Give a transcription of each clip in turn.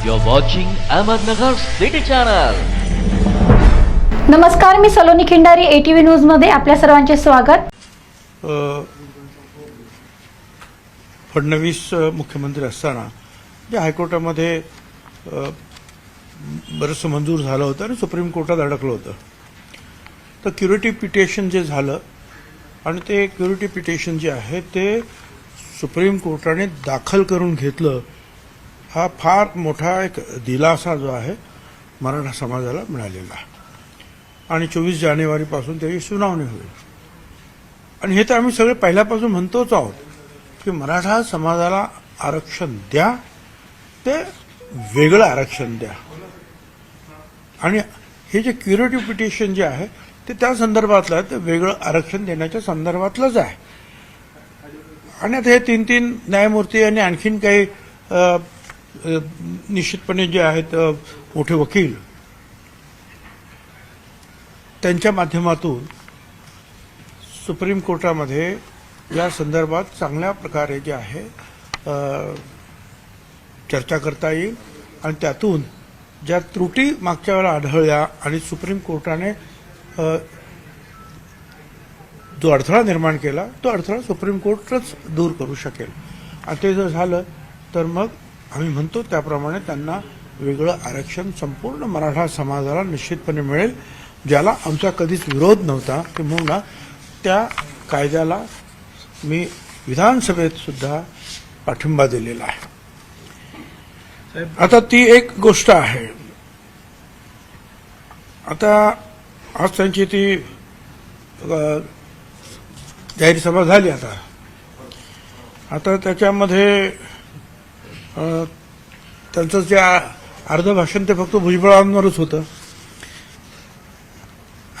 You're watching Ahmednagar City Channel. नमस्कार मी Saloni Khindari ATV न्यूजमध्ये आपल्या सर्वांचे स्वागत फडणवीस मुख्यमंत्री असताना जे हायकोर्टामध्ये बरंचसं मंजूर झालं होतं आणि सुप्रीम कोर्टात अडकलं होतं तर क्युरिटी पिटिशन जे झालं आणि ते क्युरिटी पिटिशन जे आहे ते सुप्रीम कोर्टाने दाखल करून घेतलं हा फार मोठा एक दिलासा जो आहे मराठा समाजाला मिळालेला आणि चोवीस जानेवारीपासून त्याची सुनावणी होईल. आणि हे तर आम्ही सगळे पहिल्यापासून म्हणतोच आहोत की मराठा समाजाला आरक्षण द्या ते वेगळं आरक्षण द्या. आणि हे जे क्युरेटिव्ह पिटिशन जे आहे ते त्या संदर्भातलं आहे ते वेगळं आरक्षण देण्याच्या संदर्भातलंच आहे. आणि आता हे तीन तीन न्यायमूर्ती आणि आणखीन काही निश्चितपणे जे आहेत मोठे वकील त्यांच्या माध्यमातून सुप्रीम कोर्टामध्ये या संदर्भात चांगल्या प्रकारे जे आहे चर्चा करता येईल. आणि त्यातून ज्या त्रुटी मागच्या वेळा आढळल्या आणि सुप्रीम कोर्टाने जो अडथळा निर्माण केला तो अडथळा सुप्रीम कोर्टच दूर करू शकेल. आणि ते जर झालं तर मग आम्ही म्हणतो त्याप्रमाणे त्यांना वेगळं आरक्षण संपूर्ण मराठा समाजाला निश्चितपणे मिळेल ज्याला आमचा कधीच विरोध नव्हता. किंबहुना त्या कायद्याला मी विधानसभेत सुद्धा पाठिंबा दिलेला आहे. आता ती एक गोष्ट आहे. आता आज त्यांची ती जाहीर सभा झाली आता. आता त्याच्यामध्ये त्यांचं जे अर्ध भाषण ते फक्त भुजबळांवरच होतं.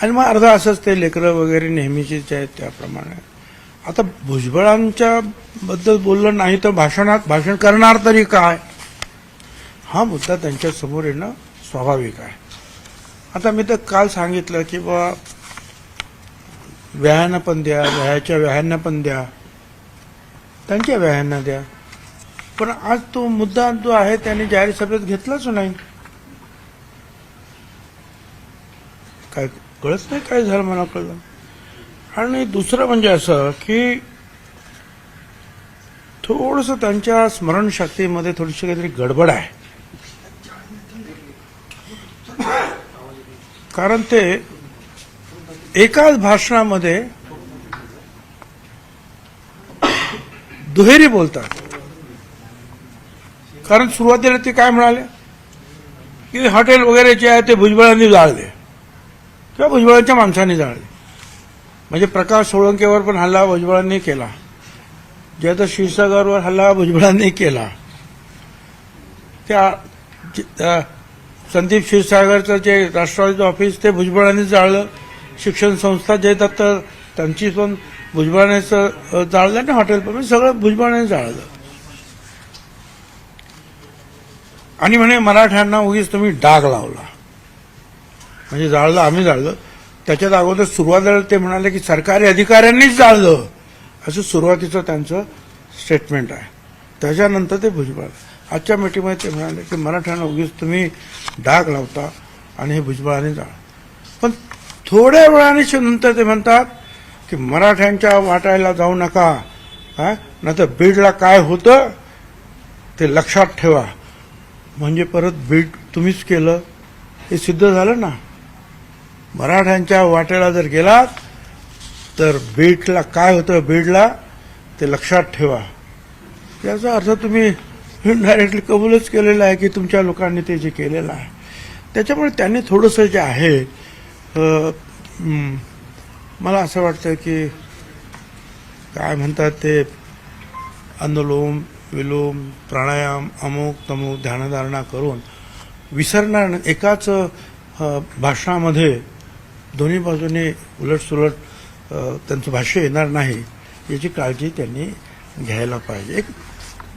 आणि मग अर्धा असंच ते लेकरं वगैरे नेहमीचेच आहेत त्याप्रमाणे. आता भुजबळांच्या बद्दल बोललं नाही तर भाषणात भाषण करणार तरी काय? हा मुद्दा त्यांच्यासमोर येणं स्वाभाविक आहे. आता मी तर काल सांगितलं की बा व्यायांना पण द्या व्यायाच्या व्यायांना पण द्या त्यांच्या व्यायांना द्या. पण आज तो मुद्दा जो आहे त्याने जाहीर सभेत घेतलाच नाही. काय कळत नाही काय झालं मला कळलं आणि दुसरं म्हणजे असं की थोडस त्यांच्या स्मरणशक्तीमध्ये थोडीशी काहीतरी गडबड आहे. कारण ते एकाच भाषणामध्ये दुहेरी बोलतात. कारण सुरुवातीला ते काय म्हणाले? की हॉटेल वगैरे जे आहे ते भुजबळांनी जाळले. किंवा भुजबळांच्या माणसांनी जाळले. म्हणजे प्रकाश सोळंकेवर पण हल्ला भुजबळांनी केला. जयदत्त क्षीरसागरवर हल्ला भुजबळांनी केला. त्या संदीप क्षीरसागरचं जे राष्ट्रवादीचं ऑफिस ते भुजबळांनी जाळलं. शिक्षण संस्था जयदत्त त्यांची पण भुजबळानेच जाळलं आणि हॉटेल पण सगळं भुजबळाने जाळलं. आणि म्हणे मराठ्यांना उगीच तुम्ही डाग लावला. म्हणजे जाळलं आम्ही जाळलं. त्याच्यात अगोदर सुरुवातीला ते म्हणाले की सरकारी अधिकाऱ्यांनीच जाळलं. असं सुरुवातीचं त्यांचं स्टेटमेंट आहे. त्याच्यानंतर ते भुजबळ. आजच्या मिटिंगमध्ये ते म्हणाले की मराठ्यांना उगीच तुम्ही डाग लावता आणि हे भुजबळाने जाळ पण थोड्या वेळाने नंतर ते म्हणतात की मराठ्यांच्या वाटायला जाऊ नका. हा? नाहीतर बीडला काय होतं ते लक्षात ठेवा. म्हणजे परत बीड तुम्हीच केलं हे सिद्ध झालं ना? मराठ्यांच्या वाटेला जर गेलात तर बीडला काय होतं बीडला ते लक्षात ठेवा. याचा अर्थ तुम्ही डायरेक्टली कबूलच केलेला आहे की तुमच्या लोकांनी ते जे केलेलं आहे. त्याच्यामुळे त्यांनी थोडंसं जे आहे मला असं वाटतं की काय म्हणतात ते अनुलोम विलोम प्राणायाम अमुक तमुक ध्यानधारणा करून विसरणार एकाच भाषणामध्ये दोन्ही बाजूने उलटसुलट त्यांचं भाष्य येणार नाही याची काळजी त्यांनी घ्यायला पाहिजे. एक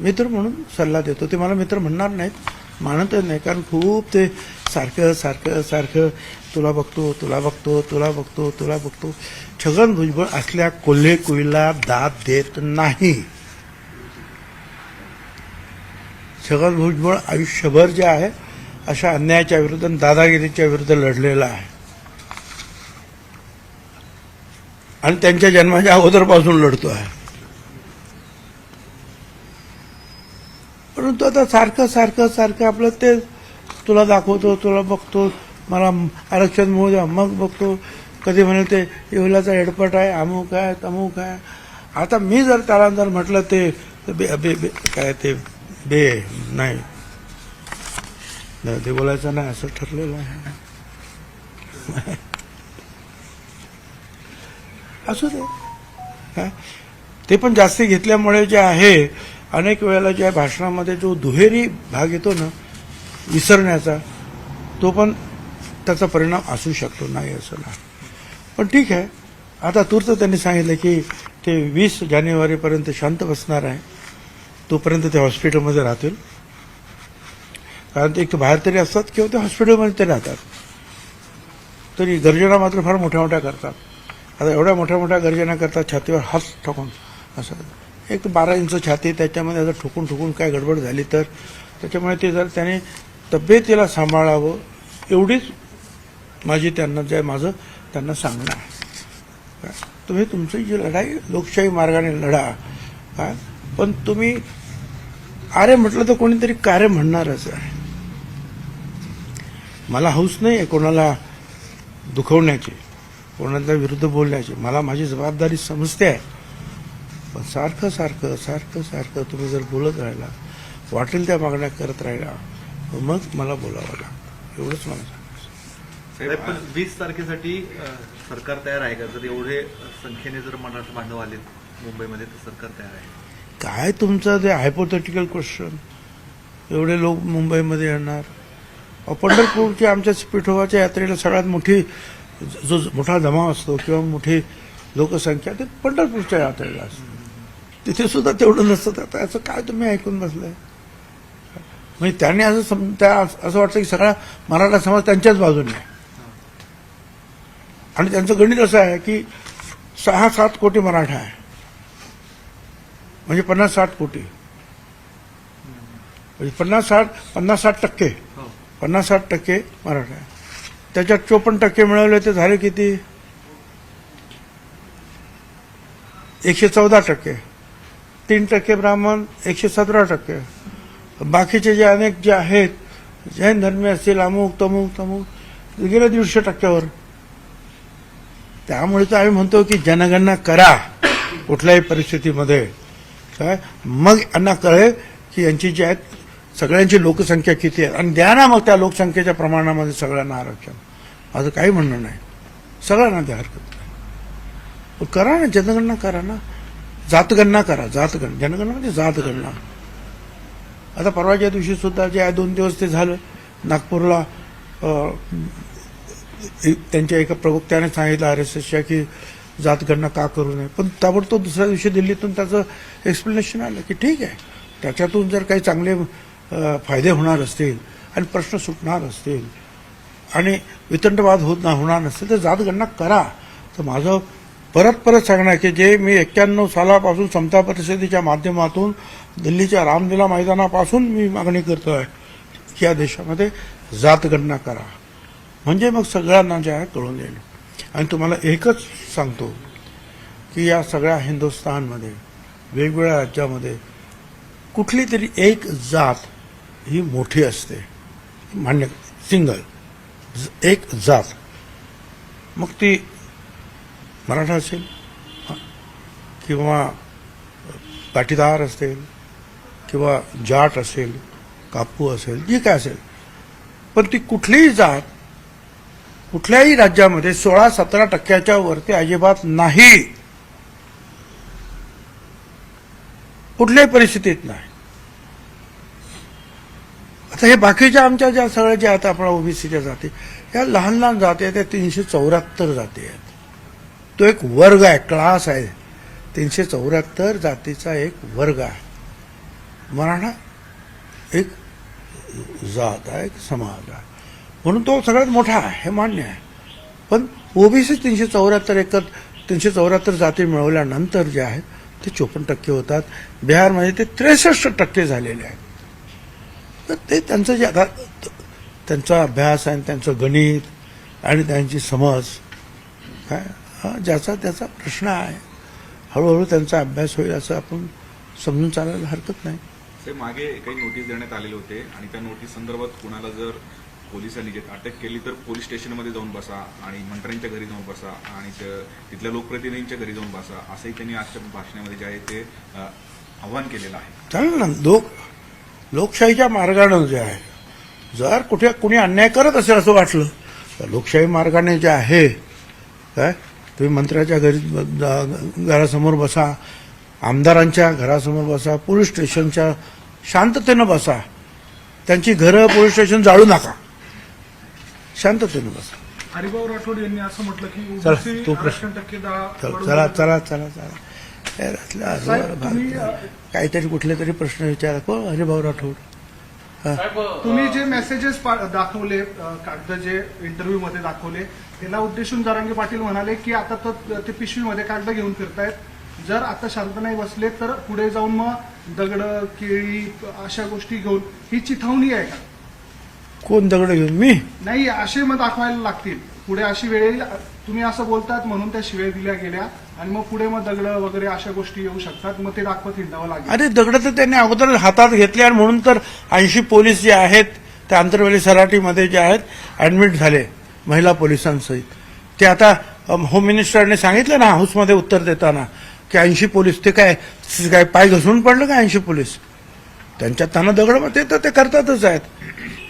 मित्र म्हणून सल्ला देतो. ते मला मित्र म्हणणार नाहीत मानतच नाही कारण खूप ते सारखं सारखं सारखं तुला बघतो तुला बघतो तुला बघतो तुला बघतो छगन भुजबळ असल्या कोल्हे कुईला दाद देत नाही. छगन भुजबळ आयुष्यभर जे आहे अशा अन्यायाच्या विरुद्ध दादागिरीच्या विरुद्ध लढलेला आहे. आणि त्यांच्या जन्माच्या अगोदरपासून लढतो आहे. परंतु आता सारखं सारखं सारखं आपलं ते तुला दाखवतो तुला बघतो मला आरक्षण मिळू द्या मग बघतो. कधी म्हणे ते येवल्याचा हेडपट आहे अमुक आहे तमुक आहे. आता मी जर त्याला जर म्हटलं ते बे, बे, काय ते बे नाही. नाही, ते बोलायचं नाही असं ठरलेलं आहे. असू दे. ते पण जास्ती घेतल्यामुळे जे आहे अनेक वेळेला ज्या भाषणामध्ये जो दुहेरी भाग येतो ना विसरण्याचा तो पण त्याचा परिणाम असू शकतो नाही असं नाही. पण ठीक आहे. आता तूर्त त्यांनी सांगितलं की ते वीस जानेवारीपर्यंत शांत बसणार आहे. तोपर्यंत ते हॉस्पिटलमध्ये राहतील. कारण ते एक तर बाहेर तरी असतात किंवा ते हॉस्पिटलमध्ये ते राहतात. तरी गर्जना मात्र फार मोठ्या मोठ्या करतात. आता एवढ्या मोठ्या मोठ्या गर्जना करतात छातीवर हात ठोकून असं. एक तर बारा इंच छाती त्याच्यामध्ये जर ठोकून ठोकून काय गडबड झाली तर त्याच्यामुळे ते जर त्याने तब्येतीला सांभाळावं एवढीच माझी त्यांना जे माझं त्यांना सांगणं आहे. काय? तुम्ही तुमची जी लढाई लोकशाही मार्गाने लढा. काय पण तुम्ही अरे म्हटलं तर कोणीतरी कार्य म्हणणारच आहे. मला हौस नाही आहे कोणाला दुखवण्याची कोणाच्या विरुद्ध बोलण्याची. मला माझी जबाबदारी समजते आहे. पण सारखं सारखं सारखं सारखं तुम्ही जर बोलत राहिला वाटेल त्या मागण्या करत राहिला मग मला बोलावं लागतं. एवढंच मला सांगायचं. पण वीस तारखेसाठी सरकार तयार आहे का? जर एवढे संख्येने जर मराठा बांधव आले मुंबईमध्ये तर सरकार तयार आहे. काय तुमचं ते हायपोथेटिकल क्वेश्चन एवढे लोक मुंबईमध्ये येणार. पंढरपूरची आमच्या पिठोबाच्या यात्रेला सगळ्यात मोठी जो मोठा जमाव असतो किंवा मोठी लोकसंख्या ते पंढरपूरच्या यात्रेला असते. तिथे सुद्धा तेवढं नसतं. तर आता असं काय तुम्ही ऐकून बसलंय? म्हणजे त्यांनी असं सम त्या असं वाटतं की सगळा मराठा समाज त्यांच्याच बाजूने आहे. आणि त्यांचं गणित असं आहे की सहा सात कोटी मराठा आहे. म्हणजे पन्नास साठ कोटी. म्हणजे पन्नास साठ पन्नास साठ टक्के. हो. पन्नास साठ टक्के मराठा. त्याच्यात चोपन्न टक्के मिळवले ते झाले किती? एकशे चौदा टक्के. तीन टक्के ब्राह्मण एकशे सतरा टक्के. बाकीचे जे अनेक जे आहेत जैन धर्मी असतील अमुक तमुक तमुक गेले दीडशे टक्क्यावर. त्यामुळे तर आम्ही म्हणतो की जनगणना करा कुठल्याही परिस्थितीमध्ये. काय मग यांना कळेल की यांची जी आहेत सगळ्यांची लोकसंख्या किती आहे. आणि द्या ना मग त्या लोकसंख्येच्या प्रमाणामध्ये सगळ्यांना आरक्षण. असं काही म्हणणं नाही. सगळ्यांना द्या हरकत नाही. पण करा ना जनगणना करा ना. जातगणना करा जातगण. जनगणना म्हणजे जातगणना. आता परवाच्या दिवशी सुद्धा जे आहे दोन दिवस ते झालं. नागपूरला त्यांच्या एका प्रवक्त्याने सांगितलं आर एस एसच्या की जातगणना का करू नये. पण ताबडतोब दुसऱ्या दिवशी दिल्लीतून त्याचं एक्सप्लेनेशन आलं की ठीक आहे. त्याच्यातून जर काही चांगले फायदे होणार असतील आणि प्रश्न सुटणार असतील आणि वितंडवाद होत ना होणार नसेल तर जातगणना करा. तर माझं परत परत सांगणं आहे की जे मी एक्क्याण्णव सालापासून समता परिषदेच्या माध्यमातून दिल्लीच्या रामलीला मैदानापासून मी मागणी करतो आहे की या देशामध्ये जातगणना करा. म्हणजे मग सगळ्यांना जे आहे कळून येईल. आणि तुम्हाला एकच सांगतो की या सगळ्या हिंदुस्थानमध्ये वेगवेगळ्या राज्यामध्ये कुठली तरी एक जात ही मोठी असते. मान्य सिंगल. एक जात. मग ती मराठा असेल किंवा पाटीदार असेल किंवा जाट असेल कापू असेल जी काय असेल. पण ती कुठलीही जात कुठल्याही राज्यामध्ये सोळा सतरा टक्क्याच्या वरती अजिबात नाही. कुठल्याही परिस्थितीत नाही. आता हे बाकीच्या आमच्या ज्या सगळ्या ज्या आता आपण ओबीसीच्या जाती या लहान लहान जाती आहेत त्या तीनशे चौऱ्याहत्तर जाती आहेत. तो एक वर्ग आहे क्लास आहे. तीनशे चौऱ्याहत्तर जातीचा एक वर्ग आहे. मराठा एक जात आहे एक समाज आहे. म्हणून तो सगळ्यात मोठा आहे हे मान्य आहे. पण ओबीसी तीनशे चौऱ्याहत्तर एकर तीनशे चौऱ्याहत्तर जाती मिळवल्यानंतर जे आहेत ते चोपन्न टक्के होतात. बिहारमध्ये ते त्रेसष्ट टक्के झालेले आहेत. तर ते त्यांचं जे आता त्यांचा अभ्यास आणि त्यांचं गणित आणि त्यांची समज काय? हा ज्याचा त्याचा प्रश्न आहे. हळूहळू त्यांचा अभ्यास होईल असं आपण समजून चालायला हरकत नाही. ते मागे काही नोटीस देण्यात आलेले होते आणि त्या नोटीस संदर्भात कुणाला जर पोलिसांनी जे अटक केली तर पोलीस स्टेशनमध्ये जाऊन बसा आणि मंत्र्यांच्या घरी जाऊन बसा आणि तिथल्या लोकप्रतिनिधींच्या घरी जाऊन बसा असंही त्यांनी आजच्या भाषणामध्ये जे आहे ते आव्हान केलेलं आहे. चालेल ना लोक लोकशाहीच्या मार्गानं जे आहे जर कुठे कुणी अन्याय करत असेल असं वाटलं तर लोकशाही मार्गाने जे आहे काय तुम्ही मंत्र्याच्या घरी घरासमोर बसा आमदारांच्या घरासमोर बसा पोलीस स्टेशनच्या शांततेनं बसा त्यांची घरं पोलीस स्टेशन जाळू नका. शांततेनं बसा. हरिभाऊ राठोड यांनी असं म्हटलं की चला, ओबीसी तो प्रश्न. आरक्षण टक्के दहा चल- चला. चला चला चला. असलं साहेब, असं तुम्ही, भारत- काहीतरी कुठले तरी प्रश्न विचारा. को हरिभाऊ राठोड. तुम्ही जे मेसेजेस दाखवले अ, कागद जे इंटरव्ह्यू मध्ये दाखवले त्याला उद्देशून जरांगे पाटील म्हणाले की आता तर ते पिशवीमध्ये कागद घेऊन फिरतायत. जर आता शांत नाही बसले तर पुढे जाऊन मग दगड केळी अशा गोष्टी घेऊन ही चिथावणी आहे का? कोण दगड घेऊन? मी? नाही असे मग दाखवायला लागतील. पुढे अशी वेळ येईल. तुम्ही असं बोलतात म्हणून त्या शिव्या दिल्या गेल्या. आणि मग पुढे मग दगड वगैरे अशा गोष्टी येऊ शकतात. मग ते दाखवत हिंडावं लागेल. अरे दगड तर त्यांनी अगोदर हातात घेतले आणि म्हणून तर ऐंशी पोलीस जे आहेत त्या आंतरवेली सराटीमध्ये जे आहेत ऍडमिट झाले महिला पोलिसांसहित. ते आता होम मिनिस्टरने सांगितलं ना हाऊसमध्ये उत्तर देताना की ऐंशी पोलीस ते काय काय पाय घसरून पडलं का ऐंशी पोलीस? त्यांच्या त्यांना दगड ते तर ते करतातच आहेत.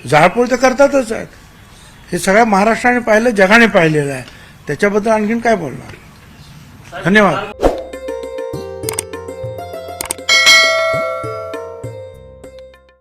जाळपोळ ते करतातच आहेत. हे सगळ्या महाराष्ट्राने पाहिलं जगाने पाहिलेलं आहे. त्याच्याबद्दल आणखीन काय बोलणार? धन्यवाद.